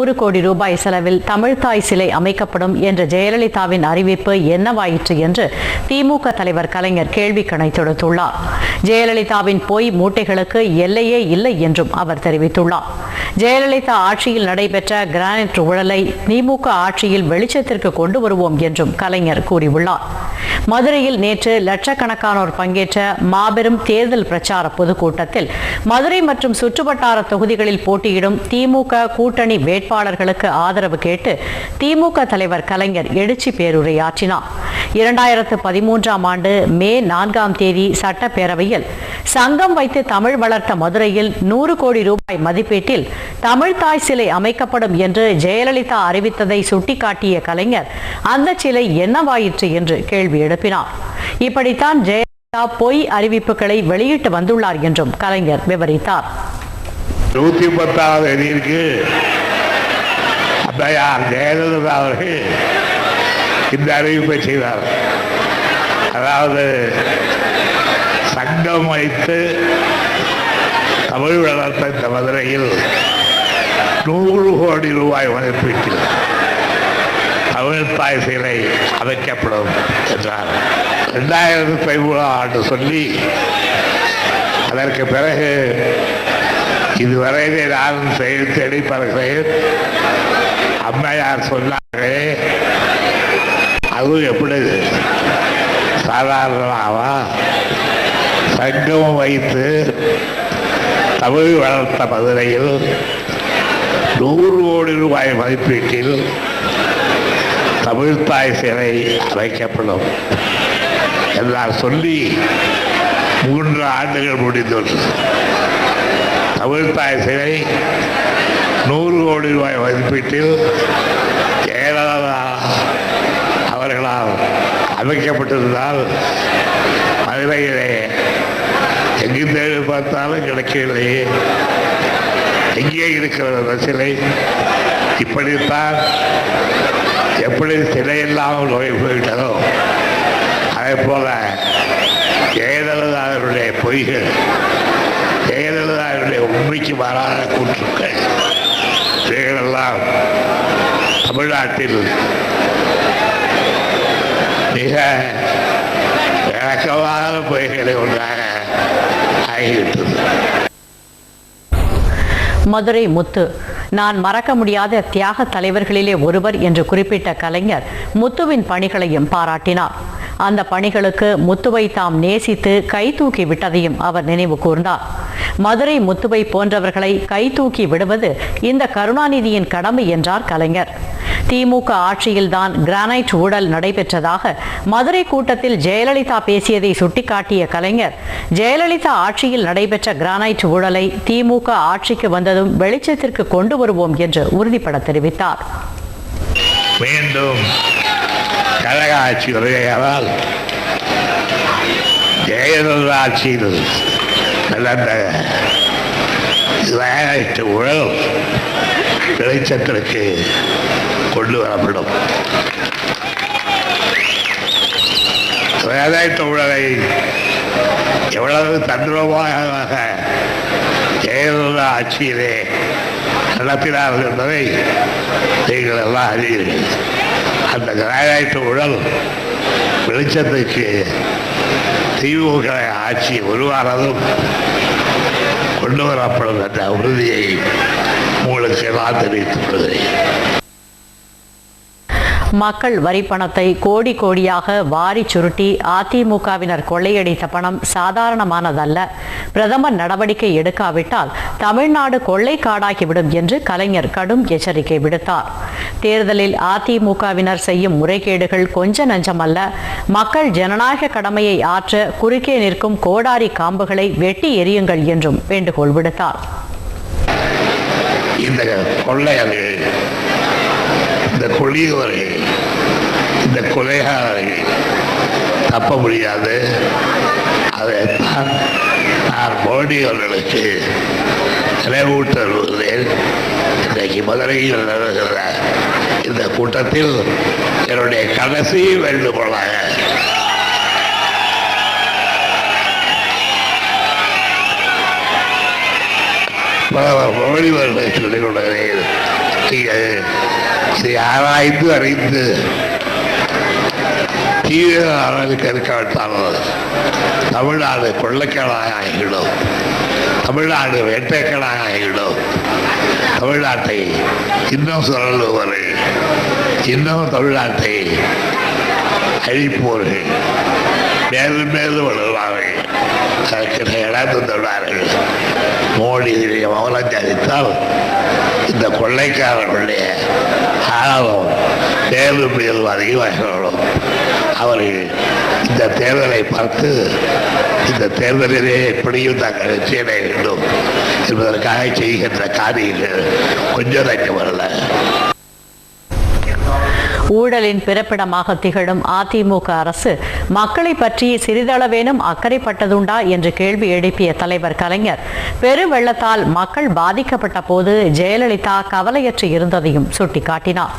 நூறு கோடி ரூபாய் செலவில் தமிழ்தாய் சிலை அமைக்கப்படும் என்ற ஜெயலலிதாவின் அறிவிப்பு என்னவாயிற்று என்று திமுக தலைவர் கலைஞர் கேள்வி கணை தொடுத்துள்ளார். ஜெயலலிதாவின் பொய் மூட்டைகளுக்கு எல்லையே இல்லை என்றும் அவர் தெரிவித்துள்ளார். ஜெயலலிதா ஆட்சியில் நடைபெற்ற கிரானைட் ஊழலை திமுக ஆட்சியில் வெளிச்சத்திற்கு கொண்டு வருவோம் என்றும் கலைஞர் கூறியுள்ளார். மதுரையில் நேற்று லட்சக்கணக்கானோர் பங்கேற்ற மாபெரும் தேர்தல் பிரச்சார பொதுக்கூட்டத்தில் மதுரை மற்றும் சுற்றுவட்டார தொகுதிகளில் போட்டியிடும் திமுக கூட்டணி வேட்பாளர் வேட்பாளர்களுக்கு ஆதரவு கேட்டு திமுக தலைவர் கலைஞர் எழுச்சி பேருரையாற்றினார். இரண்டாயிரத்து பதிமூன்றாம் ஆண்டு மே நான்காம் தேதி சட்டப்பேரவையில் சங்கம் வைத்து தமிழ் வளர்த்த மதுரையில் நூறு கோடி ரூபாய் மதிப்பீட்டில் தமிழ்தாய் சிலை அமைக்கப்படும் என்று ஜெயலலிதா அறிவித்ததை சுட்டிக்காட்டிய கலைஞர் அந்த சிலை என்னவாயிற்று என்று கேள்வி எழுப்பினார். இப்படித்தான் ஜெயலலிதா பொய் அறிவிப்புகளை வெளியிட்டு வந்துள்ளார் என்றும் கலைஞர் விவரித்தார். நூத்தி பத்தாவது அப்பையார் ஜெயலலிதா அவர்கள். இந்த அறிவிப்பை செய்தார். அதாவது சங்கம் வைத்து தமிழ் வளர்த்த இந்த மதுரையில் நூறு கோடி ரூபாய் மதிப்பீட்டில் தமிழ்தாய் சிலை அமைக்கப்படும் என்றார். ரெண்டாயிரத்தி பதிமூணாம் ஆண்டு சொல்லி அதற்கு பிறகு இதுவரையிலே நான் செய்து தேடி பார்க்கிறேன் அம்மையார் சொன்னாரு. அதுவும் எப்படி? சாதாரணமாவா? சங்கம் வைத்து தமிழ் வளர்த்த மதுரையில் நூறு கோடி ரூபாய் மதிப்பீட்டில் தமிழ்தாய் சிலை அமைக்கப்படும். என்றார் சொல்லி மூன்று ஆண்டுகள் முடிந்துள்ளது தமிழ்தாய் சிலை நூறு கோடி ரூபாய் மதிப்பீட்டில் ஜெயலலிதா அவர்களால் அமைக்கப்பட்டிருந்தால் மதுரையிலே எங்கு தேடி பார்த்தாலும் கிடைக்கவில்லையே எங்கே இருக்கிற அந்த சிலை? இப்படித்தான் எப்படி சிலை இல்லாமல் நோய் போய்விட்டதோ அதே போல ஜெயலலிதாவுடைய பொய்கள் ஜெயலலிதாவுடைய உண்மைக்கு மாறான கூற்றுக்கள். இவைகளெல்லாம் தமிழ்நாட்டில் மிக விளக்கமான பொய்களை ஒன்றாக ஆகிவிட்டது. மதுரை முத்து. நான் மறக்க முடியாத தியாக தலைவர்களிலே ஒருவர் என்று குறிப்பிட்ட கலைஞர் முத்துவின் பணிகளையும் பாராட்டினார். அந்த பணிகளுக்கு முத்துவை தாம் நேசித்து கை தூக்கி விட்டதையும் அவர் நினைவு கூர்ந்தார். மதுரை முத்துவை போன்றவர்களை கை தூக்கி விடுவது இந்த கருணாநிதியின் கடமை என்றார் கலைஞர். திமுக ஆட்சியில்தான் கிரானைட் ஊழல் நடைபெற்றதாக மதுரை கூட்டத்தில் ஜெயலலிதா பேசியதை சுட்டிக்காட்டிய கலைஞர் ஜெயலலிதா ஆட்சியில் நடைபெற்ற கிரானைட் ஊழலை திமுக ஆட்சிக்கு வந்ததும் வெளிச்சத்திற்கு கொண்டு வருவோம் என்று உறுதிபட தெரிவித்தார். வேண்டும். கழக ஆட்சி வருகையானால் ஜெயலலிதா ஆட்சியில் நடந்த விளையாட்டு ஊழல் வெளிச்சத்திற்கு கொண்டு வரப்படும். விளையாட்டு உழலை எவ்வளவு தந்திரமாக ஜெயலலிதா ஆட்சியிலே நடத்தினார்கள் என்பதை நீங்கள் எல்லாம் அறிவீர்கள். அந்த கிரானைட்டு ஊழல் வெளிச்சத்துக்கு திமுக ஆட்சி உருவானதும் கொண்டு வரப்படும் என்ற உறுதியை உங்களுக்கு நான் தெரிவித்துக் கொள்கிறேன். மக்கள் வரி பணத்தை கோடி கோடியாக வாரி சுருட்டி அதிமுகவினர் கொள்ளையடித்த பணம் சாதாரணமானதல்ல. பிரதமர் நடவடிக்கை எடுக்காவிட்டால் தமிழ்நாடு கொள்ளை காடாகிவிடும் என்று கலைஞர் கடும் எச்சரிக்கை விடுத்தார். தேர்தலில் அதிமுகவினர் செய்யும் முறைகேடுகள் கொஞ்ச நஞ்சமல்ல. மக்கள் ஜனநாயக கடமையை ஆற்ற குறுக்கே நிற்கும் கோடாரி காம்புகளை வெட்டி எறியுங்கள் என்றும் வேண்டுகோள் விடுத்தார். இந்த கொள்ளையர்கள் இந்த கொள்ளியவர்கள் இந்த கொலைகாரர்கள் தப்ப முடியாது. அதைத்தான் நான் மோடி அவர்களுக்கு நினைவூட்ட வருகிறேன் இன்றைக்கு மதுரையில் நடக்கிற இந்த கூட்டத்தில் என்னுடைய கடைசி வேண்டுகோளாக பிரதமர் மோடி அவர்களை சொல்லிக் கொள்கிறேன் நீங்கள் இதை ஆராய்ந்து அறிந்து தீவிர அளவுக்கு இருக்காவிட்டால் தமிழ்நாடு கொள்ளைக்கடாக ஆகிவிடும். தமிழ்நாடு வேட்டைக்கடாக ஆகிவிடும். தமிழ்நாட்டை இன்னும் சுழல்பவர்கள் இன்னும் தமிழ்நாட்டை அழிப்போர்கள் மேலும் மேலும் வளர்வார்கள் அதற்கு இழந்து தந்தார்கள் மோடி இதை மௌனம் சாதித்தால் இந்த கொள்ளைக்காரர்களுடைய ஆழம் மேலும் மேலும் அதிகமாக அவர்கள் இந்த தேர்தலை பார்த்து இந்த தேர்தலிலே எப்படியும் நாங்கள் வெற்றியடைய வேண்டும் என்பதற்காக செய்கின்ற காரியங்கள் கொஞ்சம் நைக்கு வரல. ஊழலின் பிறப்பிடமாக திகழும் அதிமுக அரசு மக்களை பற்றி சிறிதளவேனும் அக்கறைப்பட்டதுண்டா என்று கேள்வி எழுப்பிய தலைவர் கலைஞர் பெருவெள்ளத்தால் மக்கள் பாதிக்கப்பட்ட போது ஜெயலலிதா கவலையற்று இருந்ததையும் சுட்டிக்காட்டினார்.